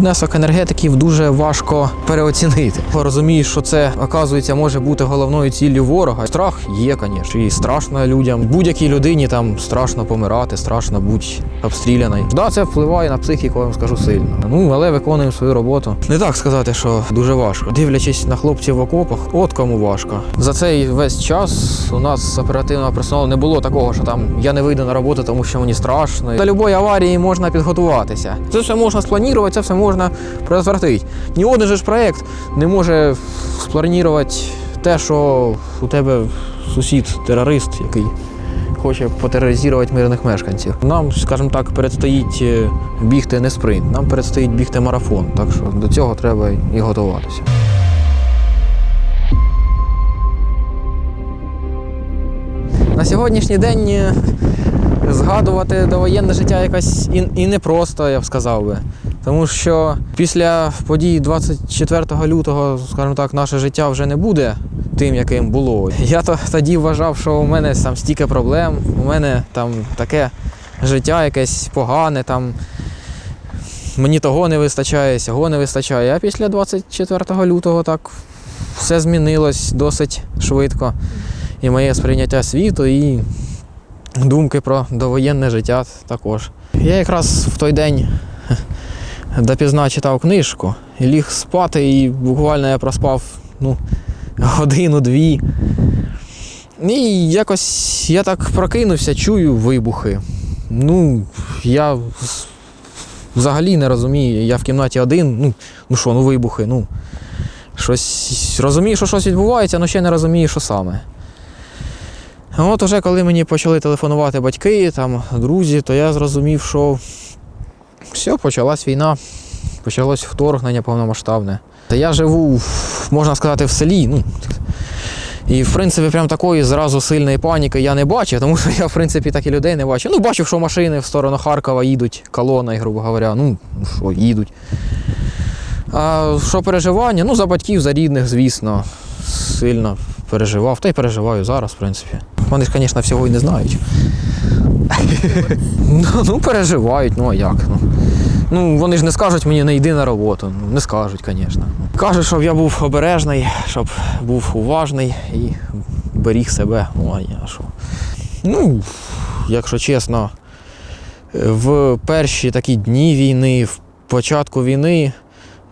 Внесок енергетиків дуже важко переоцінити. Розумієш, що це оказується може бути головною ціллю ворога. Страх є, звісно, і страшно людям. Будь-якій людині там страшно помирати, страшно бути обстріляною. Да, це впливає на психіку, я вам скажу сильно. Ну але виконуємо свою роботу. Не так сказати, що дуже важко. Дивлячись на хлопців в окопах, от кому важко. За цей весь час у нас з оперативного персоналу не було такого, що там я не вийду на роботу, тому що мені страшно. До любої аварії можна підготуватися. Це все можна спланувати, це все можна предотвратити. Ні один же ж проєкт не може спланувати те, що у тебе сусід терорист, який хоче потероризувати мирних мешканців. Нам, скажімо так, передстоїть е, бігти не спринт, нам передстоїть бігти марафон. Так що до цього треба і готуватися. На сьогоднішній день е, згадувати довоєнне життя якось і, і непросто, я б сказав би. Тому що після подій 24 лютого, скажімо так, наше життя вже не буде тим, яким було. Я то тоді вважав, що у мене там стільки проблем, у мене там таке життя якесь погане, там мені того не вистачає, сього не вистачає. А після 24 лютого так все змінилось досить швидко. І моє сприйняття світу, і думки про довоєнне життя також. Я якраз в той день допізна читав книжку ліг спати, і буквально я проспав ну, годину-дві. І якось я так прокинувся, чую вибухи. Ну, я взагалі не розумію. Я в кімнаті один, ну, ну що, ну вибухи, ну. Щось розумію, що щось відбувається, але ще не розумію, що саме. От уже коли мені почали телефонувати батьки, там, друзі, то я зрозумів, що все, почалась війна, почалось вторгнення повномасштабне. Та я живу, можна сказати, в селі. Ну, і, в принципі, прям такої зразу сильної паніки я не бачив, тому що я, в принципі, так і людей не бачив. Ну, бачив, що машини в сторону Харкова їдуть, колона, грубо говоря, ну, що, їдуть. А що переживання? Ну, за батьків, за рідних, звісно, сильно переживав. Та й переживаю зараз, в принципі. Вони ж, звісно, всього і не знають. ну, ну, переживають, ну а як? Ну. ну, вони ж не скажуть мені, не йди на роботу. Ну, не скажуть, звісно. Кажуть, щоб я був обережний, щоб був уважний і беріг себе. Ну, а що? Ну, якщо чесно, в перші такі дні війни, в початку війни,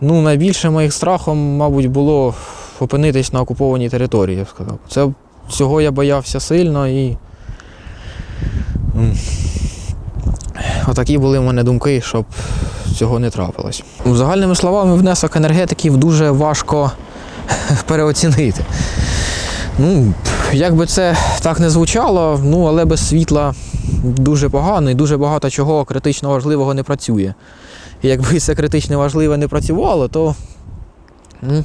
ну, найбільше моїх страхом, мабуть, було опинитись на окупованій території, я б сказав. Це цього я боявся сильно і. Отакі були в мене думки, щоб цього не трапилось. Загальними словами, внесок енергетиків дуже важко переоцінити. Ну, як би це так не звучало, ну але без світла дуже погано і дуже багато чого критично важливого не працює. І якби це критично важливе не працювало, то, ну,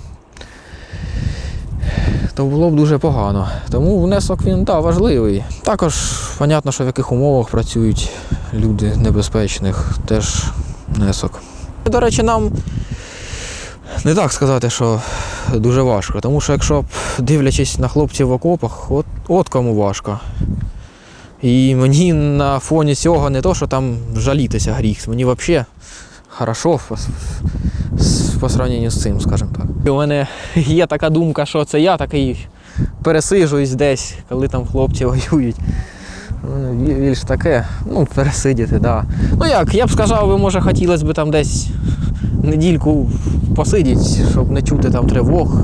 то було б дуже погано. Тому внесок він да, важливий. Також, понятно, що в яких умовах працюють люди небезпечних, теж внесок. До речі, нам не так сказати, що дуже важко. Тому що якщо б дивлячись на хлопців в окопах, от, от кому важко. І мені на фоні цього не то, що там жалітися гріх, мені взагалі хорошо по, сравненню з цим, скажімо так. У мене є така думка, що це я такий пересиджуюсь десь, коли там хлопці воюють. У більш таке, ну, пересидіти, так. Да. Ну як, я б сказав, би, може, хотілося б там десь недільку посидіти, щоб не чути там тривог,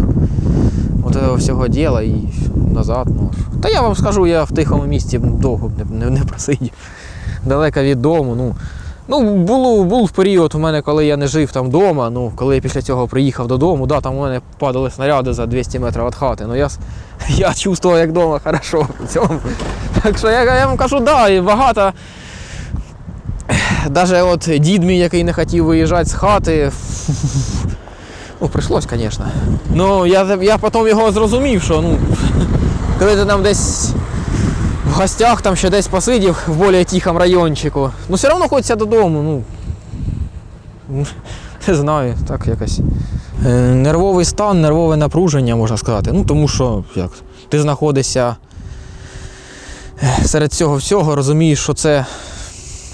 от всього діла і назад. Ну. Та я вам скажу, я в тихому місці довго не, не, не просидів. Далеко від дому. Ну, ну було, був період у мене, коли я не жив там вдома. Ну, коли я після цього приїхав додому, да, там у мене падали снаряди за 200 метрів від хати. Ну я, я чувствував, як вдома хорошо в цьому. Так що я, я вам кажу, да, і багато. Даже от дід мій, який не хотів виїжджати з хати. Ну, прийшлось, звісно. Ну, я, я потім його зрозумів, що ну, коли ти там десь в гостях, там ще десь посидів в більш тихому райончику, ну все одно хочеться додому. Ну, Ну, не знаю, так якось. Е, Нервовий стан, нервове напруження, можна сказати. Ну, тому що як, ти знаходишся е, серед цього всього, розумієш, що це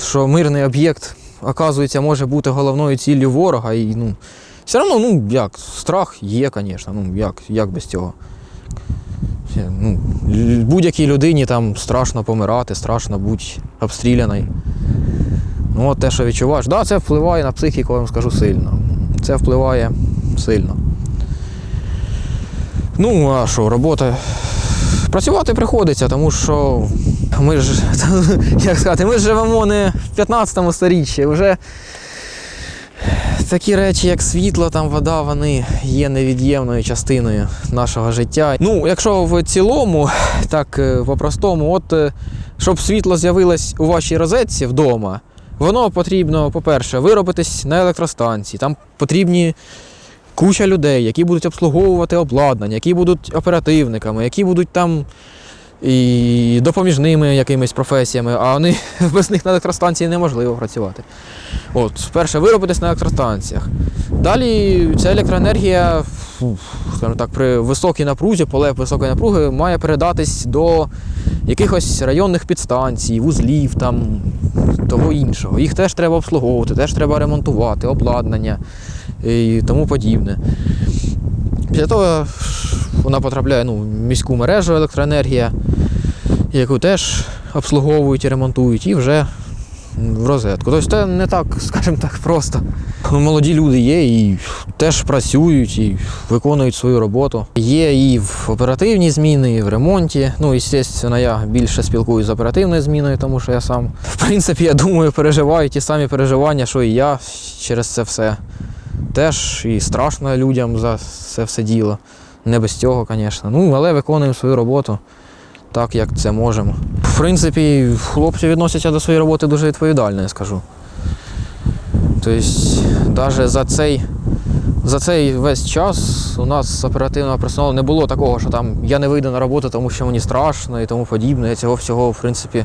що мирний об'єкт оказується, може бути головною ціллю ворога. І, ну, все одно, ну як, страх є, звісно. Ну, як, як без цього? Ну, будь-якій людині там страшно помирати, страшно бути обстріляною. Ну, от те, що відчуваєш, да, це впливає на психіку, я вам скажу сильно. Це впливає сильно. Ну, а що, робота. Працювати приходиться, тому що ми ж, як сказати, ми ж живемо не в 15 сторіччі. Вже такі речі, як світло, там вода, вони є невід'ємною частиною нашого життя. Ну, якщо в цілому, так е, по-простому, от е, щоб світло з'явилось у вашій розетці вдома, воно потрібно, по-перше, виробитись на електростанції. Там потрібні куча людей, які будуть обслуговувати обладнання, які будуть оперативниками, які будуть там і допоміжними якимись професіями, а вони без них на електростанції неможливо працювати. От, перше, виробитись на електростанціях. Далі ця електроенергія, скажімо так, при високій напрузі, поле високої напруги, має передатись до якихось районних підстанцій, вузлів, там, того іншого. Їх теж треба обслуговувати, теж треба ремонтувати, обладнання і тому подібне. Після того вона потрапляє ну, в міську мережу електроенергія, яку теж обслуговують і ремонтують, і вже в розетку. Тобто це не так, скажімо так, просто. Молоді люди є і теж працюють і виконують свою роботу. Є і в оперативні зміни, і в ремонті. Ну, звісно, я більше спілкуюся з оперативною зміною, тому що я сам, в принципі, я думаю, переживаю ті самі переживання, що і я через це все. Теж і страшно людям за це все діло. Не без цього, звісно. Ну, але виконуємо свою роботу так, як це можемо. В принципі, хлопці відносяться до своєї роботи дуже відповідально, я скажу. Тобто, навіть за цей, за цей весь час у нас з оперативного персоналу не було такого, що там я не вийду на роботу, тому що мені страшно і тому подібне. Я цього всього, в принципі,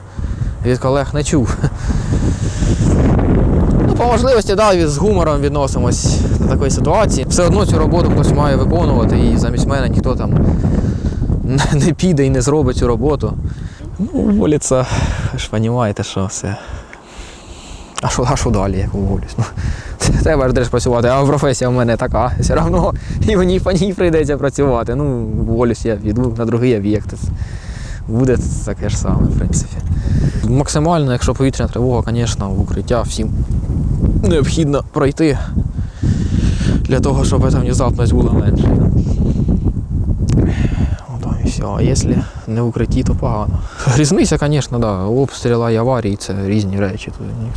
від колег не чув. По можливості, да, з гумором відносимось до такої ситуації. Все одно цю роботу хтось має виконувати, і замість мене ніхто там не- піде і не зробить цю роботу. Ну, уволиться, ж розумієте, що все. А що, а що далі, як уволюсь? Ну, треба ж десь працювати, а професія в мене така. Все одно і мені по ній прийдеться працювати. Ну, уволюсь я, піду на другий об'єкт. Буде таке ж саме, в принципі. Максимально, якщо повітряна тривога, звісно, в укриття всім необхідно пройти для того, щоб ця внезапність була менше. Ото і все. А якщо не в укритті, то погано. Різниця, звісно, да. Обстріла і аварії це різні речі.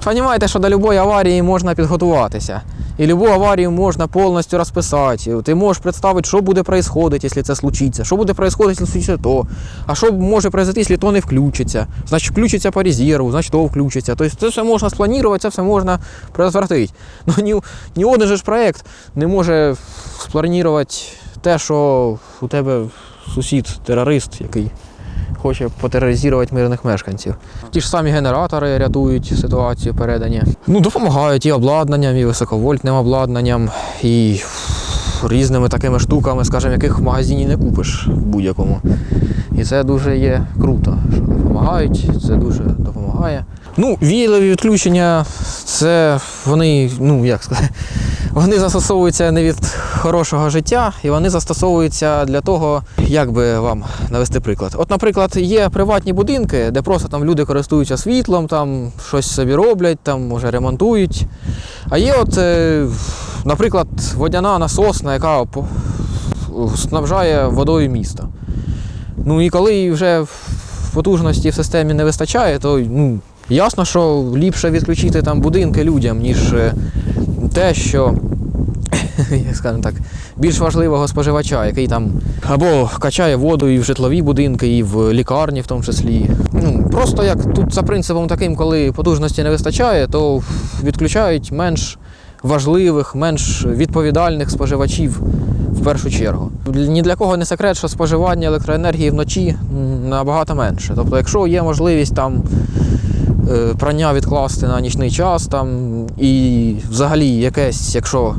Розумієте, що до будь-якої аварії можна підготуватися. І любу аварію можна повністю розписати. Ти можеш представити, що буде відбуватися, якщо це случиться, що буде відбуватися, якщо случиться то. А що може произойти, якщо то не включиться. Значить, включиться по резерву, значить то включиться. Тобто це все можна спланувати, це все можна предотвратити. Ну ні, ні один же ж проєкт не може спланувати те, що у тебе сусід терорист, який хоче потероризувати мирних мешканців. Ті ж самі генератори рятують ситуацію передані. Ну, допомагають і обладнанням, і високовольтним обладнанням, і різними такими штуками, скажімо, яких в магазині не купиш в будь-якому. І це дуже є круто, що допомагають, це дуже допомагає. Ну, віялові відключення, це вони, ну як сказати, вони застосовуються не від хорошого життя, і вони застосовуються для того, як би вам навести приклад. От, наприклад, є приватні будинки, де просто там люди користуються світлом, там щось собі роблять, там може ремонтують. А є, от, е, наприклад, водяна насосна, яка снабжає водою місто. Ну і коли вже потужності в системі не вистачає, то ну, ясно, що ліпше відключити там будинки людям, ніж е, те, що як скажемо так, більш важливого споживача, який там або качає воду і в житлові будинки, і в лікарні в тому числі. Ну, просто як тут за принципом таким, коли потужності не вистачає, то відключають менш важливих, менш відповідальних споживачів в першу чергу. Ні для кого не секрет, що споживання електроенергії вночі набагато менше. Тобто, якщо є можливість там прання відкласти на нічний час, там, і взагалі якесь, якщо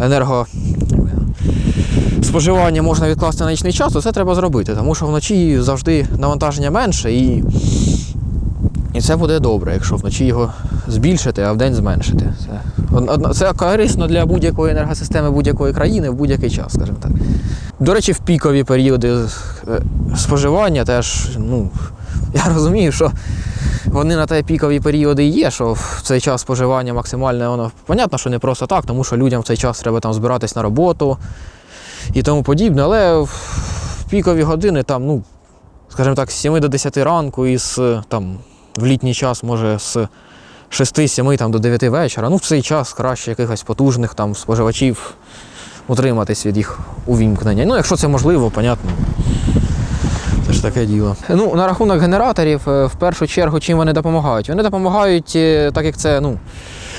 енерго споживання можна відкласти на нічний час, то це треба зробити, тому що вночі завжди навантаження менше і І це буде добре, якщо вночі його збільшити, а вдень зменшити. Це, це корисно для будь-якої енергосистеми будь-якої країни в будь-який час, скажімо так. До речі, в пікові періоди е, споживання теж, ну, я розумію, що вони на те пікові періоди є, що в цей час споживання максимальне, воно понятно, що не просто так, тому що людям в цей час треба там збиратись на роботу і тому подібне, але в пікові години там, ну, скажімо так, з 7 до 10 ранку і з там, в літній час, може, з 6-7 там, до 9 вечора. Ну, в цей час краще якихось потужних там споживачів утриматись від їх увімкнення. Ну, якщо це можливо, понятно. Таке діло. Ну, на рахунок генераторів, е, в першу чергу, чим вони допомагають? Вони допомагають, е, так як це ну,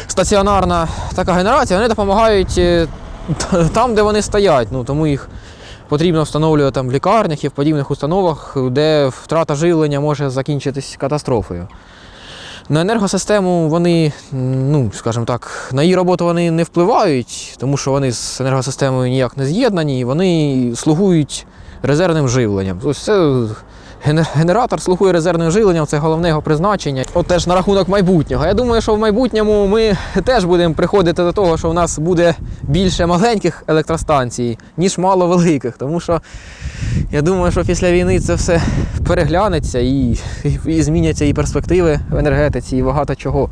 стаціонарна така генерація, вони допомагають е, там, де вони стоять. Ну, тому їх потрібно встановлювати там в лікарнях і в подібних установах, де втрата живлення може закінчитись катастрофою. На енергосистему вони, ну, скажімо так, на її роботу вони не впливають, тому що вони з енергосистемою ніяк не з'єднані, вони слугують резервним живленням. Це генератор слугує резервним живленням, це головне його призначення. От теж на рахунок майбутнього. Я думаю, що в майбутньому ми теж будемо приходити до того, що в нас буде більше маленьких електростанцій, ніж мало великих. Тому що я думаю, що після війни це все переглянеться і, і, і зміняться і перспективи в енергетиці, і багато чого.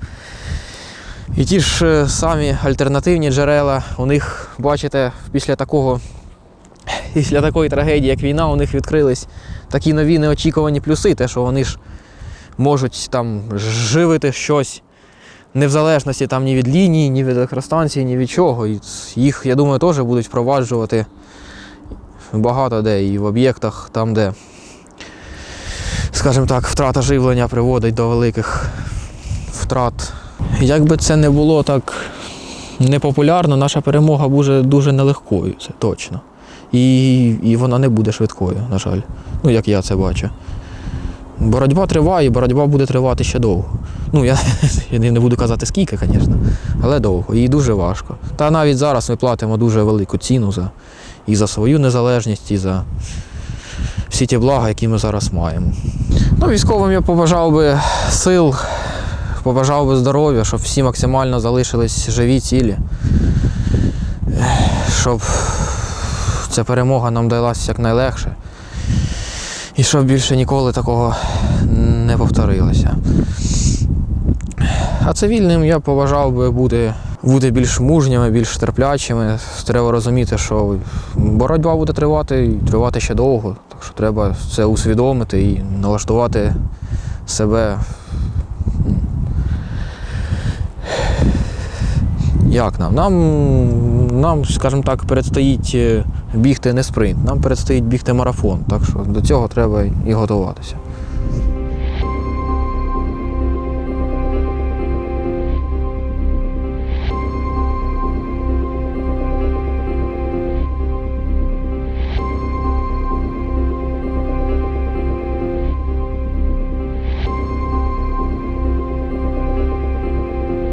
І ті ж е, самі альтернативні джерела, у них, бачите, після такого, після такої трагедії, як війна, у них відкрились такі нові неочікувані плюси, те, що вони ж можуть там живити щось не в залежності там ні від лінії, ні від електростанції, ні від чого. І їх, я думаю, теж будуть впроваджувати багато де і в об'єктах, там, де, скажімо так, втрата живлення приводить до великих втрат. Як би це не було так непопулярно, наша перемога буде дуже нелегкою, це точно. І, і вона не буде швидкою, на жаль. Ну, як я це бачу. Боротьба триває, боротьба буде тривати ще довго. Ну, я, я не буду казати скільки, звісно, але довго. І дуже важко. Та навіть зараз ми платимо дуже велику ціну за, і за свою незалежність, і за всі ті блага, які ми зараз маємо. Ну, військовим я побажав би сил, побажав би здоров'я, щоб всі максимально залишились живі, цілі. Щоб ця перемога нам далася якнайлегше. І щоб більше ніколи такого не повторилося. А цивільним я побажав би бути, бути більш мужніми, більш терплячими. Треба розуміти, що боротьба буде тривати і тривати ще довго. Так що треба це усвідомити і налаштувати себе. Як нам? Нам, нам, скажімо так, передстоїть е, бігти не спринт, нам передстоїть бігти марафон, так що до цього треба і готуватися.